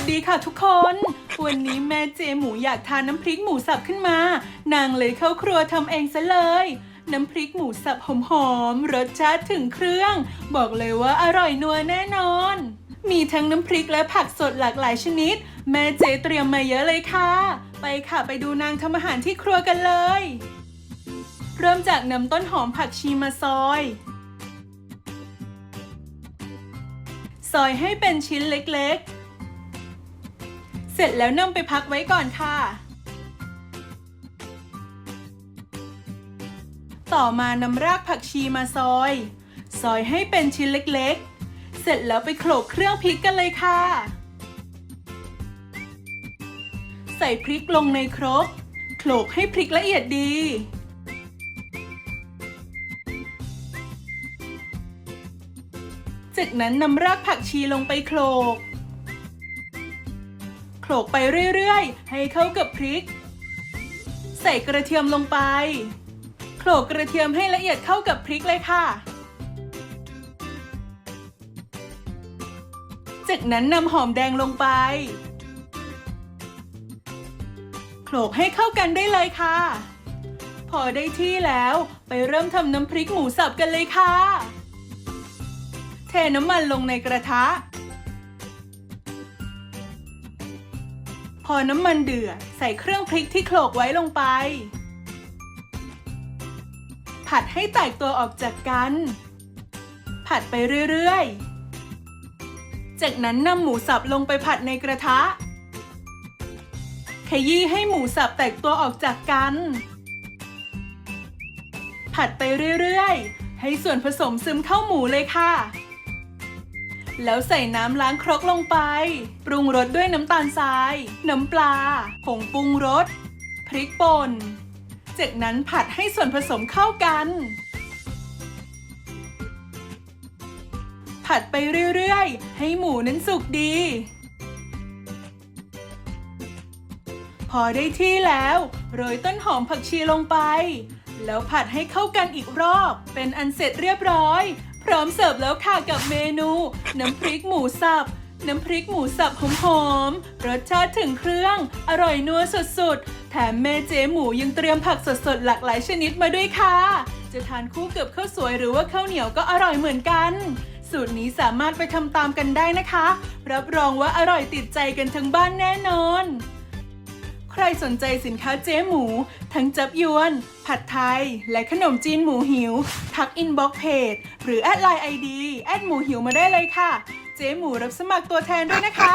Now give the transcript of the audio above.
สดีค่ะทุกคน วันนี้แม่เจหมูอยากทานน้ำพริกหมูสับขึ้นมา นางเลยเข้าครัวทำเองซะเลย น้ำพริกหมูสับหอมๆรสชาติถึงเครื่อง บอกเลยว่าอร่อยนัวแน่นอน มีทั้งน้ำพริกและผักสดหลากหลายชนิด แม่เจเตรียมมาเยอะเลยค่ะ ไปค่ะไปดูนางทำอาหารที่ครัวกันเลย เริ่มจากนำต้นหอมผักชีมาซอยซอยให้เป็นชิ้นเล็กๆ สร็จแล้วนำไปพักไว้ก่อนค่ะ ต่อมานำรากผักชีมาซอย ซอยให้เป็นชิ้นเล็กๆ เสร็จแล้วไปโขลกเครื่องพริกกันเลยค่ะ ใส่พริกลงในครกโขลกให้พริกละเอียดดี จากนั้นนำรากผักชีลงไปโขลก ลกไปเรื่อยๆ ให้เข้ากับพริก ใส่กระเทียมลงไปโขลกกระเทียมให้ละเอียดเข้ากับพริกเลยค่ะ จากนั้นนำหอมแดงลงไปโขลกให้เข้ากันได้เลยค่ะ พอได้ที่แล้วไปเริ่มทำน้ำพริกหมูสับกันเลยค่ะ เทน้ำมันลงในกระทะ อน้ำมันเดือดใส่เครื่องพริกที่โขลกไว้ลงไป ผัดให้แตกตัวออกจากกัน ผัดไปเรื่อยๆ จากนั้นนำหมูสับลงไปผัดในกระทะ ขยี้ให้หมูสับแตกตัวออกจากกัน ผัดไปเรื่อยๆ ให้ส่วนผสมซึมเข้าหมูเลยค่ะ แล้วใส่น้ำล้างครกลงไป ปรุงรสด้วยน้ำตาลทราย น้ำปลา ผงปรุงรส พริกป่น จากนั้นผัดให้ส่วนผสมเข้ากัน ผัดไปเรื่อยๆ ให้หมูนั้นสุกดี พอได้ที่แล้ว โรยต้นหอมผักชีลงไป แล้วผัดให้เข้ากันอีกรอบ เป็นอันเสร็จเรียบร้อย ร้อมเสิร์ฟแล้วค่ะกับเมนู น้ำพริกหมูสับ น้ำพริกหมูสับหอมๆ รสชาติถึงเครื่อง อร่อยนัวสุดๆ แถมแม่เจหมูยังเตรียมผักสดๆ หลากหลายชนิดมาด้วยค่ะ จะทานคู่กับข้าวสวยหรือว่าข้าวเหนียวก็อร่อยเหมือนกัน สูตรนี้สามารถไปทำตามกันได้นะคะ รับรองว่าอร่อยติดใจกันทั้งบ้านแน่นอน ใครสนใจสินค้าเจ๊หมู ทั้งจับยวน ผัดไทย และขนมจีนหมูหิว ทักอินบ็อกเพจหรือแอดไลน์ไอดีแอดหมูหิวมาได้เลยค่ะ เจ๊หมูรับสมัครตัวแทนด้วยนะคะ